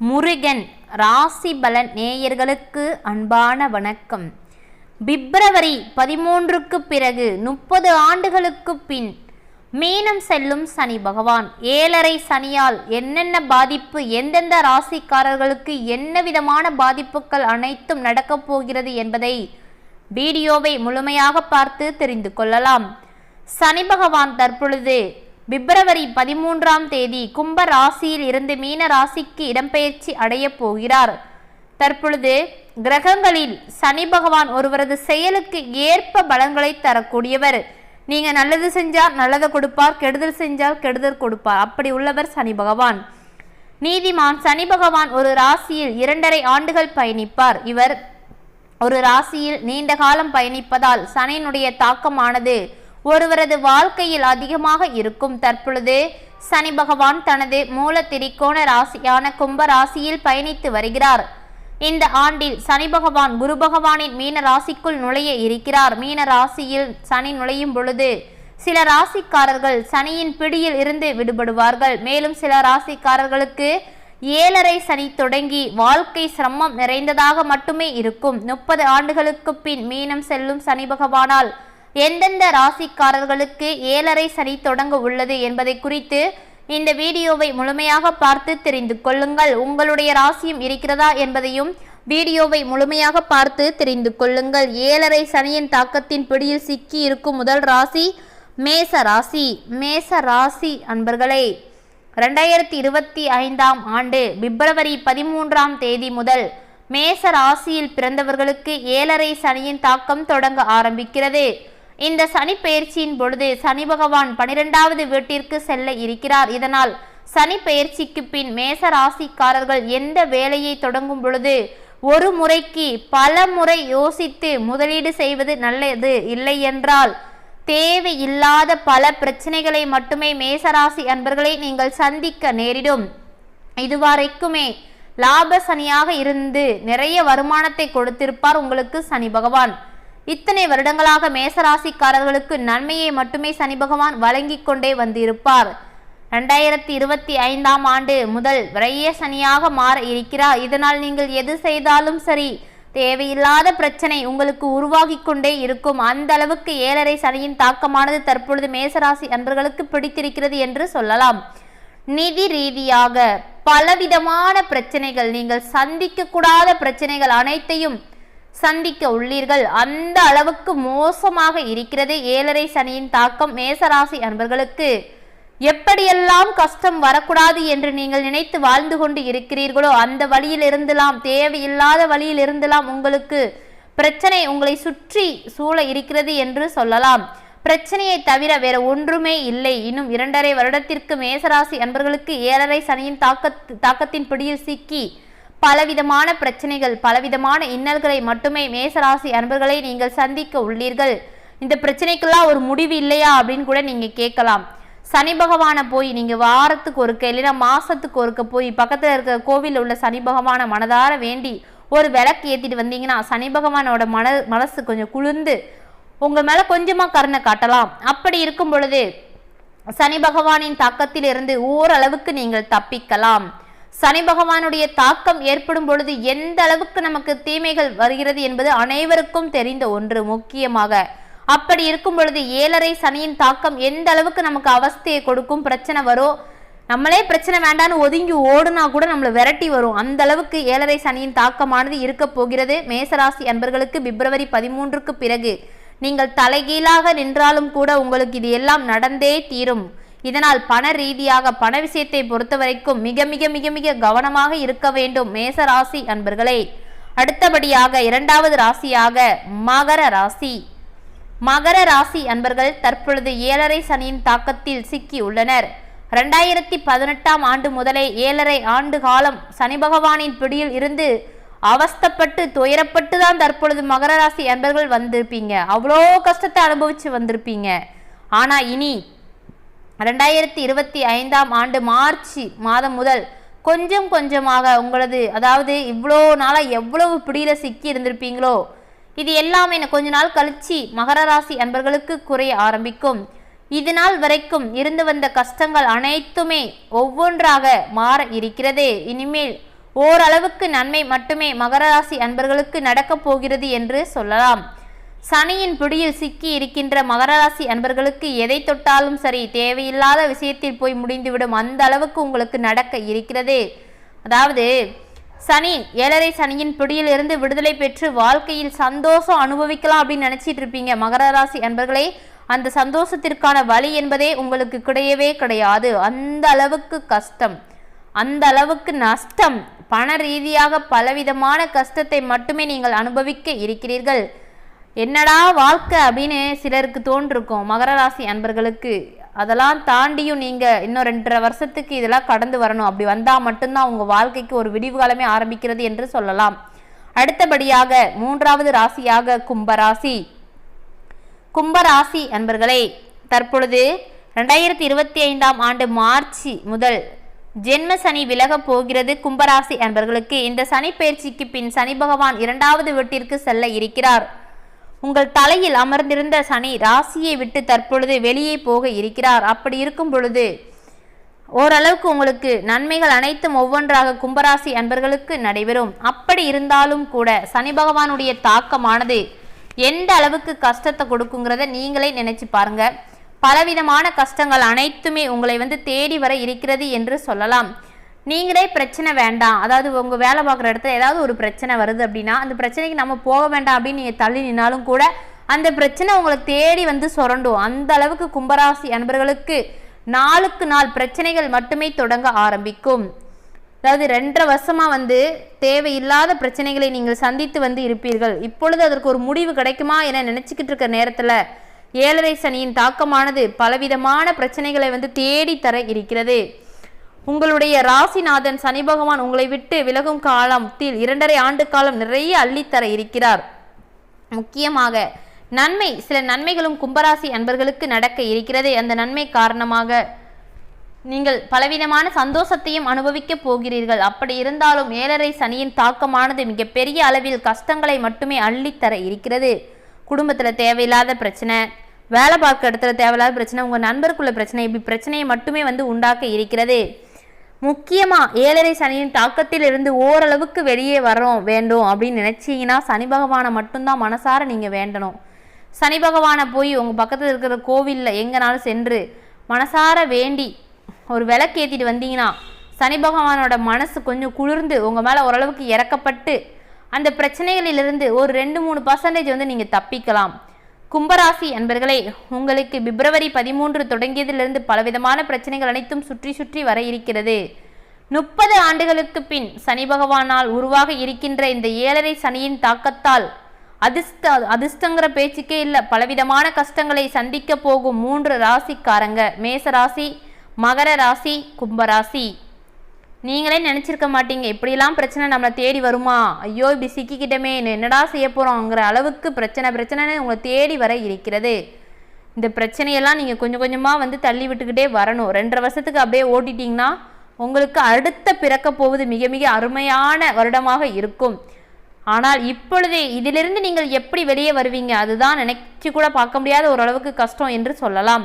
முருகன் ராசி பலன் நேயர்களுக்கு அன்பான வணக்கம். பிப்ரவரி பதிமூன்றுக்கு பிறகு முப்பது ஆண்டுகளுக்கு பின் மீனம் செல்லும் சனி பகவான். ஏழரை சனியால் என்னென்ன பாதிப்பு எந்தெந்த ராசிக்காரர்களுக்கு என்ன விதமான பாதிப்புகள் அனைத்தும் நடக்கப் போகிறது என்பதை வீடியோவை முழுமையாக பார்த்து தெரிந்து கொள்ளலாம். சனி பகவான் தற்பொழுது பிப்ரவரி பதிமூன்றாம் தேதி கும்ப ராசியில் இருந்து மீன ராசிக்கு இடம்பெயர்ச்சி அடையப் போகிறார். தற்பொழுது கிரகங்களில் சனி பகவான் ஒருவரது செயலுக்கு ஏற்ப பலங்களை தரக்கூடியவர். நீங்க நல்லது செஞ்சால் நல்லதை கொடுப்பார் கெடுதல் செஞ்சால் கெடுதல் கொடுப்பார். அப்படி உள்ளவர் சனி பகவான். நீதிமான் சனி பகவான் ஒரு ராசியில் இரண்டரை ஆண்டுகள் பயணிப்பார். இவர் ஒரு ராசியில் நீண்ட காலம் பயணிப்பதால் சனியினுடைய தாக்கமானது ஒருவரது வாழ்க்கையில் அதிகமாக இருக்கும். தற்பொழுது சனி பகவான் தனது மூல திரிகோண ராசியான கும்ப ராசியில் பயணித்து வருகிறார். இந்த ஆண்டில் சனி பகவான் குரு பகவானின் மீன ராசிக்குள் நுழைய இருக்கிறார். மீன ராசியில் சனி நுழையும் பொழுது சில ராசிக்காரர்கள் சனியின் பிடியில் இருந்து விடுபடுவார்கள். மேலும் சில ராசிக்காரர்களுக்கு ஏழரை சனி தொடங்கி வாழ்க்கை சிரமம் நிறைந்ததாக மட்டுமே இருக்கும். முப்பது ஆண்டுகளுக்கு பின் மீனம் செல்லும் சனி பகவானால் எந்தெந்த ராசிக்காரர்களுக்கு ஏழரை சனி தொடங்க உள்ளது என்பதை குறித்து இந்த வீடியோவை முழுமையாக பார்த்து தெரிந்து கொள்ளுங்கள். உங்களுடைய ராசியும் இருக்கிறதா என்பதையும் வீடியோவை முழுமையாக பார்த்து தெரிந்து கொள்ளுங்கள். ஏழரை சனியின் தாக்கத்தின் பிடியில் சிக்கி இருக்கும் முதல் ராசி மேச ராசி. மேச ராசி அன்பர்களே ரெண்டாயிரத்தி இருபத்தி ஐந்தாம் ஆண்டு பிப்ரவரி பதிமூன்றாம் தேதி முதல் மேச ராசியில் பிறந்தவர்களுக்கு ஏழரை சனியின் தாக்கம் தொடங்க ஆரம்பிக்கிறது. இந்த சனி பெயர்ச்சியின் பொழுது சனி பகவான் பனிரெண்டாவது வீட்டிற்கு செல்ல இருக்கிறார். இதனால் சனி பெயர்ச்சிக்கு பின் மேச ராசிக்காரர்கள் எந்த வேலையை தொடங்கும் பொழுது ஒரு முறைக்கு பல முறை யோசித்து முதலீடு செய்வது நல்லது இல்லை என்றால் தேவையில்லாத பல பிரச்சனைகளை மட்டுமே மேசராசி அன்பர்களை நீங்கள் சந்திக்க நேரிடும். இதுவரைக்குமே லாப சனியாக இருந்து நிறைய வருமானத்தை கொடுத்திருப்பார் உங்களுக்கு சனி பகவான். இத்தனை வருடங்களாக மேசராசிக்காரர்களுக்கு நன்மையை மட்டுமே சனி பகவான் வழங்கி கொண்டே வந்திருப்பார். ரெண்டாயிரத்தி இருபத்தி ஐந்தாம் ஆண்டு முதல் விரைய சனியாக மாற இருக்கிறார். இதனால் நீங்கள் எது செய்தாலும் சரி தேவையில்லாத பிரச்சனை உங்களுக்கு உருவாகி கொண்டே இருக்கும். அந்த அளவுக்கு ஏழரை சனியின் தாக்கமானது தற்பொழுது மேசராசி அன்பர்களுக்கு பிடித்திருக்கிறது என்று சொல்லலாம். நிதி ரீதியாக பலவிதமான பிரச்சனைகள் நீங்கள் சந்திக்க கூடாத பிரச்சனைகள் அனைத்தையும் சந்திக்க உள்ளீர்கள். அந்த அளவுக்கு மோசமாக இருக்கிறது ஏழரை சனியின் தாக்கம் மேசராசி அன்பர்களுக்கு. எப்படியெல்லாம் கஷ்டம் வரக்கூடாது என்று நீங்கள் நினைத்து வாழ்ந்து கொண்டு இருக்கிறீர்களோ அந்த வழியில் இருந்தெல்லாம் தேவையில்லாத வழியில் இருந்தலாம் உங்களுக்கு பிரச்சனை உங்களை சுற்றி சூழ இருக்கிறது என்று சொல்லலாம். பிரச்சனையை தவிர வேற ஒன்றுமே இல்லை. இன்னும் இரண்டரை வருடத்திற்கு மேசராசி அன்பர்களுக்கு ஏழரை சனியின் தாக்கத் தாக்கத்தின் பிடியில் சிக்கி பலவிதமான பிரச்சனைகள் பலவிதமான இன்னல்களை மட்டுமே மேசராசி அன்பர்களை நீங்கள் சந்திக்க உள்ளீர்கள். இந்த பிரச்சனைக்கெல்லாம் ஒரு முடிவு இல்லையா அப்படின்னு கூட நீங்கள் கேட்கலாம். சனி பகவானை போய் நீங்கள் வாரத்துக்கு ஒருக்க இல்லைன்னா மாசத்துக்கு ஒருக்க போய் பக்கத்தில் இருக்கிற கோவிலில் உள்ள சனி பகவானை மனதார வேண்டி ஒரு விளக்கு ஏற்றிட்டு வந்தீங்கன்னா சனி பகவானோட மன மனசு கொஞ்சம் குளிர்ந்து உங்கள் மேலே கொஞ்சமாக கருணை காட்டலாம். அப்படி இருக்கும் பொழுது சனி பகவானின் தாக்கத்திலிருந்து ஓரளவுக்கு நீங்கள் தப்பிக்கலாம். சனி பகவானுடைய தாக்கம் ஏற்படும் பொழுது எந்த அளவுக்கு நமக்கு தீமைகள் வருகிறது என்பது அனைவருக்கும் தெரிந்த ஒன்று முக்கியமாக. அப்படி இருக்கும் பொழுது ஏழரை சனியின் தாக்கம் எந்த அளவுக்கு நமக்கு அவஸ்தையை கொடுக்கும் பிரச்சனை வரும் நம்மளே பிரச்சனை வேண்டான்னு ஒதுங்கி ஓடுனா கூட நம்மளை விரட்டி வரும். அந்த அளவுக்கு ஏழரை சனியின் தாக்கமானது இருக்க போகிறது. மேசராசி அன்பர்களுக்கு பிப்ரவரி பதிமூன்றுக்கு பிறகு நீங்கள் தலைகீழாக நின்றாலும் கூட உங்களுக்கு இது எல்லாம் நடந்தே தீரும். இதனால் பண ரீதியாக பண விஷயத்தை பொறுத்தவரைக்கும் மிக மிக மிக மிக கவனமாக இருக்க வேண்டும் மேச ராசி அன்பர்களே. அடுத்தபடியாக இரண்டாவது ராசியாக மகர ராசி. மகர ராசி அன்பர்கள் தற்பொழுது ஏழரை சனியின் தாக்கத்தில் சிக்கி உள்ளனர். ரெண்டாயிரத்தி பதினெட்டாம் ஆண்டு முதலே ஏழரை ஆண்டு காலம் சனி பகவானின் பிடியில் இருந்து அவஸ்தப்பட்டு துயரப்பட்டு தான் தற்பொழுது மகர ராசி அன்பர்கள் வந்திருப்பீங்க. அவ்வளோ கஷ்டத்தை அனுபவிச்சு வந்திருப்பீங்க. ஆனா இனி ரெண்டாயிரத்தி இருபத்தி ஐந்தாம் ஆண்டு மார்ச் மாதம் முதல் கொஞ்சம் கொஞ்சமாக உங்களது அதாவது இவ்வளோ நாளாக எவ்வளவு பிடியில் சிக்கி இருந்திருப்பீங்களோ இது எல்லாமே கொஞ்ச நாள் கழிச்சு மகர ராசி அன்பர்களுக்கு குறைய ஆரம்பிக்கும். இது நாள் வரைக்கும் இருந்து வந்த கஷ்டங்கள் அனைத்துமே ஒவ்வொன்றாக மாற இருக்கிறது. இனிமேல் ஓரளவுக்கு நன்மை மட்டுமே மகர ராசி அன்பர்களுக்கு நடக்கப் போகிறது என்று சொல்லலாம். சனியின் பிடியில் சிக்கி இருக்கின்ற மகர ராசி அன்பர்களுக்கு எதை தொட்டாலும் சரி தேவையில்லாத விஷயத்தில் போய் முடிந்துவிடும் அந்த அளவுக்கு உங்களுக்கு நடக்க இருக்கிறது. அதாவது சனி ஏழரை சனியின் பிடியிலிருந்து விடுதலை பெற்று வாழ்க்கையில் சந்தோஷம் அனுபவிக்கலாம் அப்படின்னு நினைச்சிட்டு இருப்பீங்க. மகர ராசி அன்பர்களே அந்த சந்தோஷத்திற்கான வழி என்பதே உங்களுக்கு கிடையவே கிடையாது. அந்த அளவுக்கு கஷ்டம். அந்த அளவுக்கு நஷ்டம். பண ரீதியாக பலவிதமான கஷ்டத்தை மட்டுமே நீங்கள் அனுபவிக்க இருக்கிறீர்கள். என்னடா வாழ்க்கை அப்படின்னு சிலருக்கு தோன்றிருக்கும். மகர ராசி அன்பர்களுக்கு அதெல்லாம் தாண்டியும் நீங்கள் இன்னும் ரெண்டரை வருஷத்துக்கு இதெல்லாம் கடந்து வரணும். அப்படி வந்தால் மட்டும்தான் உங்கள் வாழ்க்கைக்கு ஒரு விடிவு காலமே ஆரம்பிக்கிறது என்று சொல்லலாம். அடுத்தபடியாக மூன்றாவது ராசியாக கும்பராசி. கும்பராசி அன்பர்களே தற்பொழுது ரெண்டாயிரத்தி இருபத்தி ஐந்தாம் ஆண்டு மார்ச் முதல் ஜென்ம சனி விலகப் போகிறது கும்பராசி அன்பர்களுக்கு. இந்த சனி பயிற்சிக்கு பின் சனி பகவான் இரண்டாவது வீட்டிற்கு செல்ல இருக்கிறார். உங்கள் தலையில் அமர்ந்திருந்த சனி ராசியை விட்டு தற்பொழுது வெளியே போக இருக்கிறார். அப்படி இருக்கும் பொழுது ஓரளவுக்கு உங்களுக்கு நன்மைகள் அனைத்தும் ஒவ்வொன்றாக கும்பராசி அன்பர்களுக்கு நடைபெறும். அப்படி இருந்தாலும் கூட சனி பகவானுடைய தாக்கமானது எந்த அளவுக்கு கஷ்டத்தை கொடுக்குங்கிறத நீங்களே நினைச்சு பாருங்க. பலவிதமான கஷ்டங்கள் அனைத்துமே உங்களை வந்து தேடி வர இருக்கிறது என்று சொல்லலாம். நீங்களே பிரச்சனை வேண்டாம். அதாவது உங்கள் வேலை பார்க்குற இடத்துல ஏதாவது ஒரு பிரச்சனை வருது அப்படின்னா அந்த பிரச்சனைக்கு நம்ம போக வேண்டாம் அப்படின்னு நீங்கள் தள்ளி நின்னாலும் கூட அந்த பிரச்சனை உங்களை தேடி வந்து சுரண்டும். அந்த அளவுக்கு கும்பராசி அன்பர்களுக்கு நாளுக்கு நாள் பிரச்சனைகள் மட்டுமே தொடங்க ஆரம்பிக்கும். அதாவது ரெண்டரை வருஷமாக வந்து தேவையில்லாத பிரச்சனைகளை நீங்கள் சந்தித்து வந்து இருப்பீர்கள். இப்பொழுது அதற்கு ஒரு முடிவு கிடைக்குமா என நினச்சிக்கிட்டு இருக்க நேரத்தில் ஏழரை சனியின் தாக்கமானது பலவிதமான பிரச்சனைகளை வந்து தேடி தர இருக்கிறது. உங்களுடைய ராசிநாதன் சனி பகவான் உங்களை விட்டு விலகும் காலத்தில் இரண்டரை ஆண்டு காலம் நிறைய அள்ளித்தர இருக்கிறார். முக்கியமாக நன்மை சில நன்மைகளும் கும்பராசி அன்பர்களுக்கு நடக்க இருக்கிறது. அந்த நன்மை காரணமாக நீங்கள் பலவிதமான சந்தோஷத்தையும் அனுபவிக்கப் போகிறீர்கள். அப்படி இருந்தாலும் ஏழரை சனியின் தாக்கமானது மிகப்பெரிய அளவில் கஷ்டங்களை மட்டுமே அள்ளித்தர இருக்கிறது. குடும்பத்தில் தேவையில்லாத பிரச்சனை வேலை பார்க்க இடத்துல தேவையில்லாத பிரச்சனை உங்கள் நண்பருக்குள்ள பிரச்சனை இப்படி பிரச்சனையை மட்டுமே வந்து உண்டாக்க இருக்கிறது. முக்கியமாக ஏழரை சனியின் தாக்கத்தில் இருந்து ஓரளவுக்கு வெளியே வரோம் வேண்டும் அப்படின்னு நினச்சிங்கன்னா சனி பகவானை மட்டும்தான் மனசார நீங்கள் வேண்டணும். சனி பகவானை போய் உங்கள் பக்கத்தில் இருக்கிற கோவிலில் எங்கேனாலும் சென்று மனசார வேண்டி ஒரு விளக்கு ஏற்றிட்டு வந்தீங்கன்னா சனி பகவானோட மனசு கொஞ்சம் குளிர்ந்து உங்கள் மேலே ஓரளவுக்கு இறக்கப்பட்டு அந்த பிரச்சனைகளிலிருந்து ஒரு ரெண்டு மூணு பர்சன்டேஜ் வந்து நீங்கள் தப்பிக்கலாம். கும்பராசி அன்பர்களே உங்களுக்கு பிப்ரவரி பதிமூன்று தொடங்கியதிலிருந்து பலவிதமான பிரச்சனைகள் அனைத்தும் சுற்றி சுற்றி வர இருக்கிறது. முப்பது ஆண்டுகளுக்கு பின் சனி பகவானால் உருவாக இருக்கின்ற இந்த ஏழரை சனியின் தாக்கத்தால் அதிர்ஷ்ட அதிர்ஷ்டங்கிற பேச்சுக்கே இல்லை பலவிதமான கஷ்டங்களை சந்திக்க போகும் மூன்று ராசிக்காரங்க. மேச ராசி மகர ராசி கும்பராசி. நீங்களே நினச்சிருக்க மாட்டீங்க. இப்படிலாம் பிரச்சனை நம்மளை தேடி வருமா? ஐயோ இப்படி சிக்கிக்கிட்டமே. என்னடா செய்ய போகிறோங்கிற அளவுக்கு பிரச்சனை பிரச்சனைன்னு உங்களை தேடி வர இருக்கிறது. இந்த பிரச்சனையெல்லாம் நீங்கள் கொஞ்சம் கொஞ்சமாக வந்து தள்ளி விட்டுக்கிட்டே வரணும். ரெண்டரை வருஷத்துக்கு அப்படியே ஓட்டிட்டிங்கன்னா உங்களுக்கு அடுத்த பிறக்க போவது மிக மிக அருமையான வருடமாக இருக்கும். ஆனால் இப்பொழுதே இதிலிருந்து நீங்கள் எப்படி வெளியே வருவீங்க? அதுதான் நினைச்சு கூட பார்க்க முடியாத ஓரளவுக்கு கஷ்டம் என்று சொல்லலாம்.